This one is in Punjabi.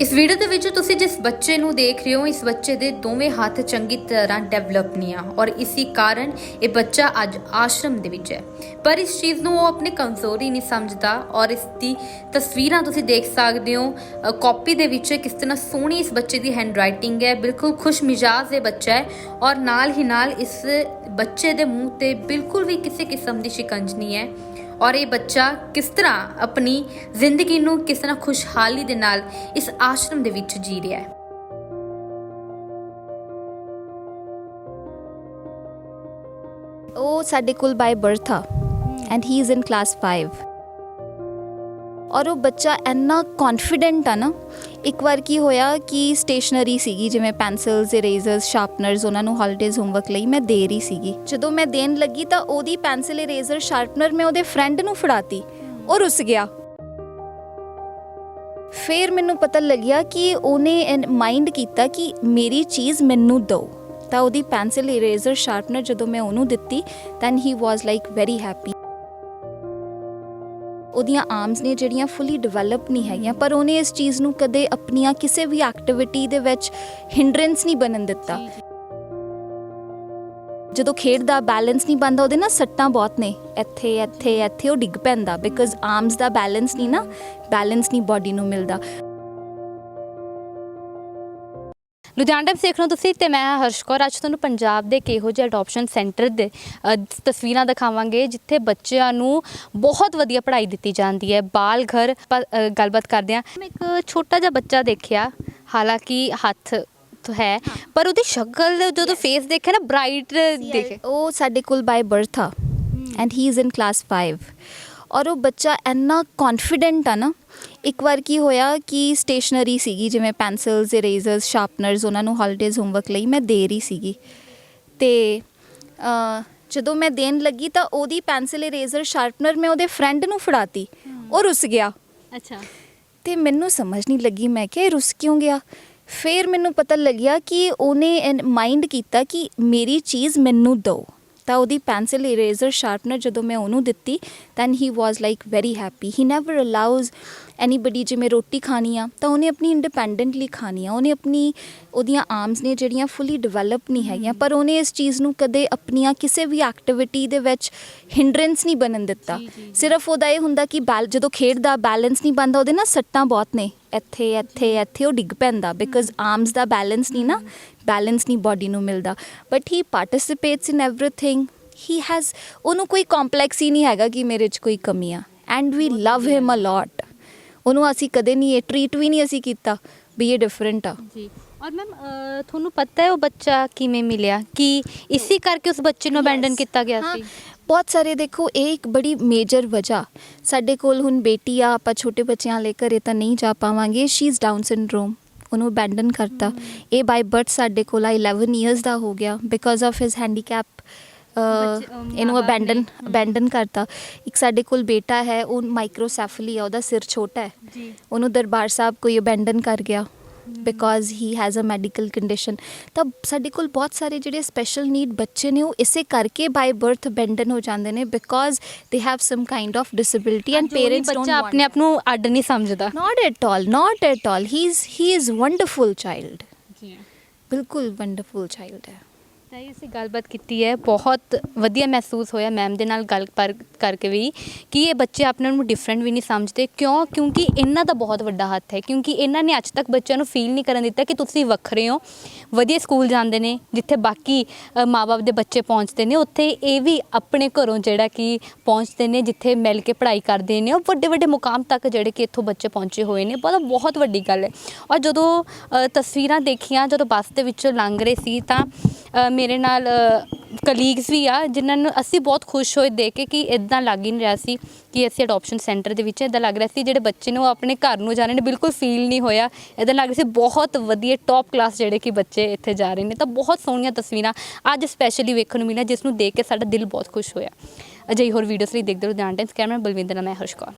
ਇਸ ਵੀਡੀਓ ਦੇ ਵਿੱਚ ਤੁਸੀਂ ਜਿਸ ਬੱਚੇ ਨੂੰ ਦੇਖ ਰਹੇ ਹੋ, ਇਸ ਬੱਚੇ ਦੇ ਦੋਵੇਂ ਹੱਥ ਚੰਗੀ ਤਰ੍ਹਾਂ ਡਿਵੈਲਪ ਨਹੀਂ ਆ ਔਰ ਇਸੇ ਕਾਰਨ ਇਹ ਬੱਚਾ ਅੱਜ ਆਸ਼ਰਮ ਦੇ ਵਿੱਚ ਹੈ। ਪਰ ਇਸ ਚੀਜ਼ ਨੂੰ ਉਹ ਆਪਣੀ ਕਮਜ਼ੋਰੀ ਨਹੀਂ ਸਮਝਦਾ ਔਰ ਇਸ ਦੀ ਤਸਵੀਰਾਂ ਤੁਸੀਂ ਦੇਖ ਸਕਦੇ ਹੋ ਕਾਪੀ ਦੇ ਵਿੱਚ ਕਿਸ ਤਰ੍ਹਾਂ ਸੋਹਣੀ ਇਸ ਬੱਚੇ ਦੀ ਹੈਂਡਰਾਈਟਿੰਗ ਹੈ, ਬਿਲਕੁਲ ਖੁਸ਼ ਮਿਜਾਜ਼ ਇਹ ਬੱਚਾ ਹੈ ਔਰ ਨਾਲ ਹੀ ਨਾਲ ਇਸ ਬੱਚੇ ਦੇ ਮੂੰਹ ਤੇ ਬਿਲਕੁਲ ਵੀ ਕਿਸੇ ਕਿਸਮ ਦੀ ਸ਼ਿਕੰਜ ਨਹੀਂ ਹੈ। ਔਰ ਇਹ ਬੱਚਾ ਕਿਸ ਤਰ੍ਹਾਂ ਆਪਣੀ ਜ਼ਿੰਦਗੀ ਨੂੰ ਕਿਸ ਤਰ੍ਹਾਂ ਖੁਸ਼ਹਾਲੀ ਦੇ ਨਾਲ ਇਸ ਆਸ਼ਰਮ ਦੇ ਵਿੱਚ ਜੀ ਰਿਹਾ ਹੈ। ਉਹ ਸਾਡੇ ਕੋਲ ਬਾਈ ਬਰਥ ਆ and he is in class 5 ਔਰ ਉਹ ਬੱਚਾ ਇੰਨਾ ਕੌਨਫੀਡੈਂਟ ਆ ਨਾ, ਇੱਕ ਵਾਰ ਕੀ ਹੋਇਆ ਕਿ ਸਟੇਸ਼ਨਰੀ ਸੀਗੀ, ਜਿਵੇਂ ਪੈਨਸਲਸ ਇਰੇਜ਼ਰਸ ਸ਼ਾਰਪਨਰਸ ਉਹਨਾਂ ਨੂੰ ਹੌਲੀਡੇਜ਼ ਹੋਮਵਰਕ ਲਈ ਮੈਂ ਦੇ ਰਹੀ ਸੀਗੀ। ਜਦੋਂ ਮੈਂ ਦੇਣ ਲੱਗੀ ਤਾਂ ਉਹਦੀ ਪੈਨਸਲ ਇਰੇਜ਼ਰ ਸ਼ਾਰਪਨਰ ਮੈਂ ਉਹਦੇ ਫਰੈਂਡ ਨੂੰ ਫੜਾਤੀ, ਉਹ ਰੁੱਸ ਗਿਆ। ਫਿਰ ਮੈਨੂੰ ਪਤਾ ਲੱਗਿਆ ਕਿ ਉਹਨੇ ਮਾਈਂਡ ਕੀਤਾ ਕਿ ਮੇਰੀ ਚੀਜ਼ ਮੈਨੂੰ ਦਿਓ। ਤਾਂ ਉਹਦੀ ਪੈਨਸਲ ਇਰੇਜ਼ਰ ਸ਼ਾਰਪਨਰ ਜਦੋਂ ਮੈਂ ਉਹਨੂੰ ਦਿੱਤੀ then he was like very happy ਉਹਦੀਆਂ ਆਰਮਸ ਨੇ ਜਿਹੜੀਆਂ ਫੁੱਲੀ ਡਿਵੈਲਪ ਨਹੀਂ ਹੈਗੀਆਂ ਪਰ ਉਹਨੇ ਇਸ ਚੀਜ਼ ਨੂੰ ਕਦੇ ਆਪਣੀਆਂ ਕਿਸੇ ਵੀ ਐਕਟੀਵਿਟੀ ਦੇ ਵਿੱਚ ਹਿੰਡਰੈਂਸ ਨਹੀਂ ਬਣਨ ਦਿੱਤਾ। ਜਦੋਂ ਖੇਡਦਾ ਬੈਲੈਂਸ ਨਹੀਂ ਬਣਦਾ ਉਹਦੇ ਨਾ ਸੱਟਾਂ ਬਹੁਤ ਨੇ। ਇੱਥੇ ਇੱਥੇ ਇੱਥੇ ਉਹ ਡਿੱਗ ਪੈਂਦਾ ਬਿਕਾਜ਼ ਆਰਮਸ ਦਾ ਬੈਲੈਂਸ ਨਹੀਂ ਨਾ ਬੈਲੈਂਸ ਨਹੀਂ ਬਾਡੀ ਨੂੰ ਮਿਲਦਾ। ਲੁਧਿਆਣਾ ਟਾਈਮਸ ਦੇਖ ਰਹੇ ਹੋ ਤੁਸੀਂ ਤੇ ਮੈਂ ਹਰਸ਼ ਕੌਰ ਅੱਜ ਤੁਹਾਨੂੰ ਪੰਜਾਬ ਦੇ ਕਿਹੋ ਜਿਹੇ ਅਡਾਪਸ਼ਨ ਸੈਂਟਰ ਦੇ ਅ, ਤਸਵੀਰਾਂ ਦਿਖਾਵਾਂਗੇ ਜਿੱਥੇ ਬੱਚਿਆਂ ਨੂੰ ਬਹੁਤ ਵਧੀਆ ਪੜ੍ਹਾਈ ਦਿੱਤੀ ਜਾਂਦੀ ਹੈ। ਬਾਲ ਘਰ ਪ- ਅ, ਗੱਲਬਾਤ ਕਰਦੇ ਹਾਂ। ਮੈਂ ਇੱਕ ਛੋਟਾ ਜਿਹਾ ਬੱਚਾ ਦੇਖਿਆ ਹਾਲਾਂਕਿ ਹੱਥ ਤੋਂ ਹੈ ਪਰ ਉਹਦੀ ਸ਼ਕਲ ਜਦੋਂ ਫੇਸ ਦੇਖਿਆ ਨਾ ਬ੍ਰਾਈਟ ਦੇਖੇ। ਉਹ ਸਾਡੇ ਕੋਲ ਬਾਈ ਬਰਥ ਆ। And he is in class 5 ਔਰ ਉਹ ਬੱਚਾ ਇੰਨਾ ਕੌਨਫੀਡੈਂਟ ਆ ਨਾ ਇੱਕ ਵਾਰ ਕੀ ਹੋਇਆ ਕਿ ਸਟੇਸ਼ਨਰੀ ਸੀਗੀ ਜਿਵੇਂ ਪੈਨਸਲਸ ਇਰੇਜ਼ਰਸ ਸ਼ਾਰਪਨਰਸ ਉਹਨਾਂ ਨੂੰ ਹੌਲੀਡੇਜ਼ ਹੋਮਵਰਕ ਲਈ ਮੈਂ ਦੇ ਰਹੀ ਸੀਗੀ। ਤੇ ਜਦੋਂ ਮੈਂ ਦੇਣ ਲੱਗੀ ਤਾਂ ਉਹਦੀ ਪੈਨਸਲ ਇਰੇਜ਼ਰ ਸ਼ਾਰਪਨਰ ਮੈਂ ਉਹਦੇ ਫਰੈਂਡ ਨੂੰ ਫੜਾਤੀ ਉਹ ਰੁੱਸ ਗਿਆ। ਅੱਛਾ। ਤੇ ਮੈਨੂੰ ਸਮਝ ਨਹੀਂ ਲੱਗੀ ਮੈਂ ਕਿ ਰੁੱਸ ਕਿਉਂ ਗਿਆ? ਫਿਰ ਮੈਨੂੰ ਪਤਾ ਲੱਗਿਆ ਕਿ ਉਹਨੇ ਮਾਈਂਡ ਕੀਤਾ ਕਿ ਮੇਰੀ ਚੀਜ਼ ਮੈਨੂੰ ਦਿਓ। ਤਾਂ ਉਹਦੀ ਪੈਨਸਲ ਇਰੇਜ਼ਰ ਸ਼ਾਰਪਨਰ ਜਦੋਂ ਮੈਂ ਉਹਨੂੰ ਦਿੱਤੀ then he was like very happy he never allows anybody ਜਿਵੇਂ ਰੋਟੀ ਖਾਣੀ ਆ ਤਾਂ ਉਹਨੇ ਆਪਣੀ ਇੰਡੀਪੈਂਡੈਂਟਲੀ ਖਾਣੀ ਆ। ਉਹਨੇ ਆਪਣੀ ਉਹਦੀਆਂ ਆਰਮਸ ਨੇ ਜਿਹੜੀਆਂ ਫੁੱਲੀ ਡਿਵੈਲਪ ਨਹੀਂ ਹੈਗੀਆਂ ਪਰ ਉਹਨੇ ਇਸ ਚੀਜ਼ ਨੂੰ ਕਦੇ ਆਪਣੀਆਂ ਕਿਸੇ ਵੀ ਐਕਟੀਵਿਟੀ ਦੇ ਵਿੱਚ ਹਿੰਡਰੈਂਸ ਨਹੀਂ ਬਣਨ ਦਿੱਤਾ। ਸਿਰਫ ਉਹਦਾ ਇਹ ਹੁੰਦਾ ਕਿ ਬੈਲ ਜਦੋਂ ਖੇਡਦਾ ਬੈਲੈਂਸ ਨਹੀਂ ਬਣਦਾ ਉਹਦੇ ਨਾ ਸੱਟਾਂ ਬਹੁਤ ਨੇ। ਇੱਥੇ ਇੱਥੇ ਇੱਥੇ ਉਹ ਡਿੱਗ ਪੈਂਦਾ ਬਿਕਾਜ਼ ਆਰਮਸ ਦਾ ਬੈਲੈਂਸ ਨਹੀਂ ਨਾ ਬੈਲੈਂਸ ਨਹੀਂ ਬਾਡੀ ਨੂੰ ਮਿਲਦਾ। But he participates in everything he has ਉਹਨੂੰ ਕੋਈ ਕੰਪਲੈਕਸ ਹੀ ਨਹੀਂ ਹੈਗਾ ਕਿ ਮੇਰੇ 'ਚ ਕੋਈ ਕਮੀ ਆ। And we love him a lot ਉਹਨੂੰ ਅਸੀਂ ਕਦੇ ਨਹੀਂ ਇਹ ਟਰੀਟ ਵੀ ਨਹੀਂ ਅਸੀਂ ਕੀਤਾ ਵੀ ਇਹ ਡਿਫਰੈਂਟ ਆ। ਜੀ। ਔਰ ਮੈਮ ਤੁਹਾਨੂੰ ਪਤਾ ਹੈ ਉਹ ਬੱਚਾ ਕਿਵੇਂ ਮਿਲਿਆ? ਕਿ ਇਸੇ ਕਰਕੇ ਉਸ ਬੱਚੇ ਨੂੰ ਅਬੈਂਡਨ. ਕੀਤਾ ਗਿਆ ਸੀ? ਬਹੁਤ ਸਾਰੇ ਦੇਖੋ ਇਹ ਇੱਕ ਬੜੀ ਮੇਜਰ ਵਜ੍ਹਾ। ਸਾਡੇ ਕੋਲ ਹੁਣ ਬੇਟੀ ਆ ਆਪਾਂ ਛੋਟੇ ਬੱਚਿਆਂ ਲੈ ਘਰੇ ਤਾਂ ਨਹੀਂ ਜਾ ਪਾਵਾਂਗੇ। ਸ਼ੀ ਇਜ਼ ਡਾਊਨ ਸਿੰਡਰੋਮ ਉਹਨੂੰ ਅਬੈਂਡਨ ਕਰਤਾ। ਇਹ ਬਾਈ ਬਰਥ ਸਾਡੇ ਕੋਲ ਆ 11 ਇਅਰਸ ਦਾ ਹੋ ਗਿਆ। ਬਿਕਾਜ਼ ਆਫ ਹਿਸ ਹੈਂਡੀਕੈਪ ਇਹਨੂੰ ਅਬੈਂਡਨ ਅਬੈਂਡਨ ਕਰਤਾ। ਇੱਕ ਸਾਡੇ ਕੋਲ ਬੇਟਾ ਹੈ ਉਹ ਮਾਈਕਰੋਸੈਫਲੀ ਆ ਉਹਦਾ ਸਿਰ ਛੋਟਾ ਹੈ। ਜੀ। ਉਹਨੂੰ ਦਰਬਾਰ ਸਾਹਿਬ ਕੋਈ ਅਬੈਂਡਨ ਕਰ ਗਿਆ because he has a medical condition ਤਾਂ ਸਾਡੇ ਕੋਲ ਬਹੁਤ ਸਾਰੇ ਜਿਹੜੇ ਸਪੈਸ਼ਲ ਨੀਡ ਬੱਚੇ ਨੇ ਉਹ ਇਸੇ ਕਰਕੇ ਬਾਈ ਬਰਥ ਅਬੈਂਡਨ ਹੋ ਜਾਂਦੇ ਨੇ because they have some kind of disability and parents don't ਬੱਚਾ ਆਪਣੇ ਆਪ ਨੂੰ ਅੱਡ ਨਹੀਂ ਸਮਝਦਾ। Not at all not at all he is he is wonderful child ਜੀ। ਬਿਲਕੁਲ ਵੰਡਰਫੁਲ ਚਾਈਲਡ ਹੈ। ਤਾਂ ਇਹ ਅਸੀਂ ਗੱਲਬਾਤ ਕੀਤੀ ਹੈ। ਬਹੁਤ ਵਧੀਆ ਮਹਿਸੂਸ ਹੋਇਆ ਮੈਮ ਦੇ ਨਾਲ ਗੱਲ ਪਰ ਕਰਕੇ ਵੀ ਕਿ ਇਹ ਬੱਚੇ ਆਪਣੇ ਨੂੰ ਡਿਫਰੈਂਟ ਵੀ ਨਹੀਂ ਸਮਝਦੇ। ਕਿਉਂ? ਕਿਉਂਕਿ ਇਹਨਾਂ ਦਾ ਬਹੁਤ ਵੱਡਾ ਹੱਥ ਹੈ। ਕਿਉਂਕਿ ਇਹਨਾਂ ਨੇ ਅੱਜ ਤੱਕ ਬੱਚਿਆਂ ਨੂੰ ਫੀਲ ਨਹੀਂ ਕਰਨ ਦਿੱਤਾ ਕਿ ਤੁਸੀਂ ਵੱਖਰੇ ਹੋ। ਵਧੀਆ ਸਕੂਲ ਜਾਂਦੇ ਨੇ ਜਿੱਥੇ ਬਾਕੀ ਅ, ਮਾਪੇ ਦੇ ਬੱਚੇ ਪਹੁੰਚਦੇ ਨੇ ਉੱਥੇ ਇਹ ਵੀ ਆਪਣੇ ਘਰੋਂ ਜਿਹੜਾ ਕਿ ਪਹੁੰਚਦੇ ਨੇ ਜਿੱਥੇ ਮਿਲ ਕੇ ਪੜ੍ਹਾਈ ਕਰਦੇ ਨੇ। ਉਹ ਵੱਡੇ ਵੱਡੇ ਮੁਕਾਮ ਤੱਕ ਜਿਹੜੇ ਕਿ ਇੱਥੋਂ ਬੱਚੇ ਪਹੁੰਚੇ ਹੋਏ ਨੇ। ਬਹੁਤ ਬਹੁਤ ਵੱਡੀ ਗੱਲ ਹੈ। ਔਰ ਜਦੋਂ ਤਸਵੀਰਾਂ ਦੇਖੀਆਂ ਜਦੋਂ ਬੱਸ ਦੇ ਵਿੱਚੋਂ ਲੰਘ ਰਹੇ ਸੀ ਤਾਂ ਮੇਰੇ ਨਾਲ ਕਲੀਗਸ ਵੀ ਆ, ਜਿਨ੍ਹਾਂ ਨੂੰ ਅਸੀਂ ਬਹੁਤ ਖੁਸ਼ ਹੋਏ ਦੇਖ ਕੇ ਕਿ ਇਦਾਂ ਲੱਗ ਹੀ ਨਹੀਂ ਰਿਹਾ ਸੀ ਕਿ ਅਸੀਂ ਅਡਾਪਸ਼ਨ ਸੈਂਟਰ ਦੇ ਵਿੱਚ ਇਦਾਂ ਲੱਗ ਰਿਹਾ ਸੀ, ਜਿਹੜੇ ਬੱਚੇ ਨੇ ਉਹ ਆਪਣੇ ਘਰ ਨੂੰ ਜਾ ਰਹੇ ਨੇ, ਬਿਲਕੁਲ ਫੀਲ ਨਹੀਂ ਹੋਇਆ। ਇਦਾਂ ਲੱਗ ਰਿਹਾ ਸੀ ਬਹੁਤ ਵਧੀਆ ਟੌਪ ਕਲਾਸ ਜਿਹੜੇ ਕਿ ਬੱਚੇ ਇੱਥੇ ਜਾ ਰਹੇ ਨੇ, ਤਾਂ ਬਹੁਤ ਸੋਹਣੀਆਂ ਤਸਵੀਰਾਂ ਅੱਜ ਸਪੈਸ਼ਲੀ ਵੇਖਣ ਨੂੰ ਮਿਲੀਆਂ, ਜਿਸ ਨੂੰ ਦੇਖ ਕੇ ਸਾਡਾ ਦਿਲ ਬਹੁਤ ਖੁਸ਼ ਹੋਇਆ। ਅਜਿਹੀ ਹੋਰ ਵੀਡੀਓਸ ਲਈ ਦੇਖਦੇ ਰਹੋ, ਧਿਆਨ ਟਾਈਮਸ ਕੈਮਰਾ ਬਲਵਿੰਦਰ ਨਾਲ, ਮੈਂ ਹਰਸ਼ ਕੌਰ।